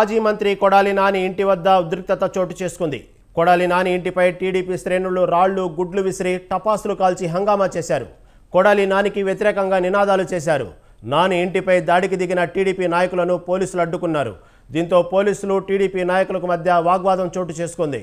మాజీ మంత్రి కొడాలి నాని ఇంటి వద్ద ఉద్రిక్తత చోటు చేసుకుంది. కొడాలి నాని ఇంటిపై టీడీపీ శ్రేణులు రాళ్ళు గుడ్లు విసిరి టపాసులు కాల్చి హంగామా చేశారు. కొడాలి నానికి వ్యతిరేకంగా నినాదాలు చేశారు. నాని ఇంటిపై దాడికి దిగిన టీడీపీ నాయకులను పోలీసులు అడ్డుకున్నారు. దీంతో పోలీసులు టీడీపీ నాయకులకు మధ్య వాగ్వాదం చోటు చేసుకుంది.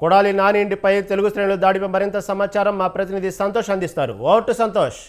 కొడాలి నాని ఇంటిపై తెలుగు శ్రేణులు దాడిపై మరింత సమాచారం మా ప్రతినిధి సంతోష్ అందిస్తారు. Over to Santosh.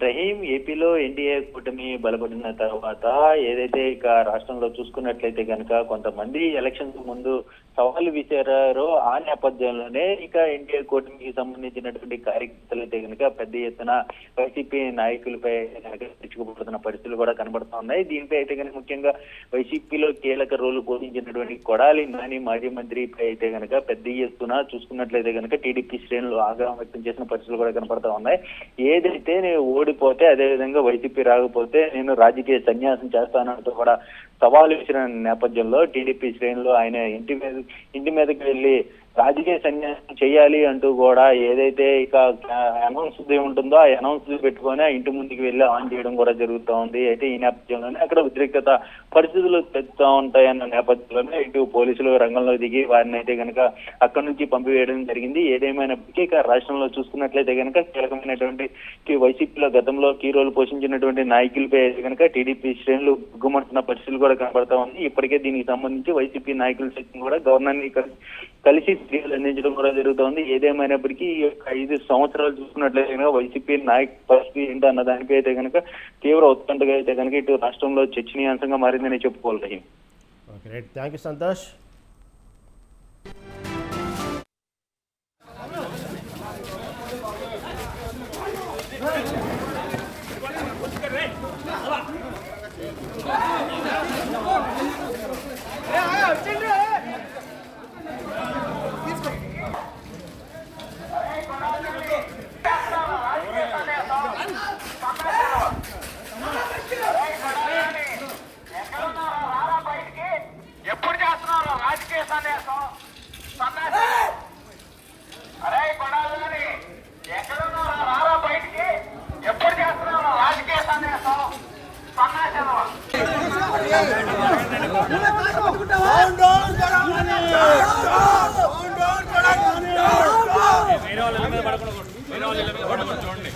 రహీం ఏపీలో ఎన్డీఏ కూటమి బలపడిన తర్వాత ఏదైతే ఇక రాష్ట్రంలో చూసుకున్నట్లయితే కనుక కొంతమంది ఎలక్షన్స్ ముందు సవాలు విసిరారో ఆ నేపథ్యంలోనే ఇక ఎన్డీఏ కూటమికి సంబంధించినటువంటి కార్యకర్తలు అయితే కనుక పెద్ద ఎత్తున వైసీపీ నాయకులపై కనుక తెచ్చుకోబడుతున్న పరిస్థితులు కూడా కనబడుతున్నాయి దీనిపై అయితే కనుక ముఖ్యంగా వైసీపీలో కీలక రోలు పోషించినటువంటి కొడాలి నాని మాజీ మంత్రిపై అయితే కనుక పెద్ద ఎత్తున చూసుకున్నట్లయితే కనుక టీడీపీ శ్రేణులు ఆగ్రహం వ్యక్తం చేసిన పరిస్థితులు కూడా కనపడతా ఉన్నాయి. ఏదైతే నేను ఓడిపోతే అదే విధంగా వైసీపీ రాకపోతే నేను రాజకీయ సన్యాసం చేస్తానంటూ కూడా సవాలు ఇచ్చిన నేపథ్యంలో టీడీపీ శ్రేణులు ఆయన ఇంటి మీద ఇంటి మీదకి వెళ్ళి రాజకీయ సన్యాసం చేయాలి అంటూ కూడా ఏదైతే ఇక అనౌన్స్ ఉంటుందో ఆ అనౌన్స్ పెట్టుకొని ఇంటి ముందుకు వెళ్ళి ఆన్ చేయడం కూడా జరుగుతూ ఉంది. అయితే ఈ నేపథ్యంలోనే అక్కడ ఉద్రిక్తత పరిస్థితులు తెచ్చుతూ ఉంటాయన్న నేపథ్యంలోనే ఇటు పోలీసులు రంగంలో దిగి వారిని అయితే కనుక అక్కడి నుంచి పంపివేయడం జరిగింది. ఏదేమైనప్పటికీ ఇక రాష్ట్రంలో చూసుకున్నట్లయితే కనుక కీలకమైనటువంటి వైసీపీలో గతంలో కీ రోల్ పోషించినటువంటి నాయకులపై అయితే కనుక టీడీపీ శ్రేణులు గుమ్మంటున్న పరిస్థితులు కూడా కనబడతా ఉంది. ఇప్పటికే దీనికి సంబంధించి వైసీపీ నాయకులు సైతం కూడా గవర్నర్ని కలిసి ఫిర్యాదులు అందించడం కూడా జరుగుతోంది. ఏదేమైనప్పటికీ ఈ యొక్క ఐదు సంవత్సరాలు చూసుకున్నట్లయితే కనుక వైసీపీ నాయక పరిస్థితి ఏంటి అన్న దానిపై అయితే కనుక తీవ్ర ఉత్కంఠగా అయితే కనుక ఇటు రాష్ట్రంలో చర్చనీయాంశంగా మారిందని చెప్పుకోవాలి రైట్ థ్యాంక్ యూ సంతోష్ చూడండి.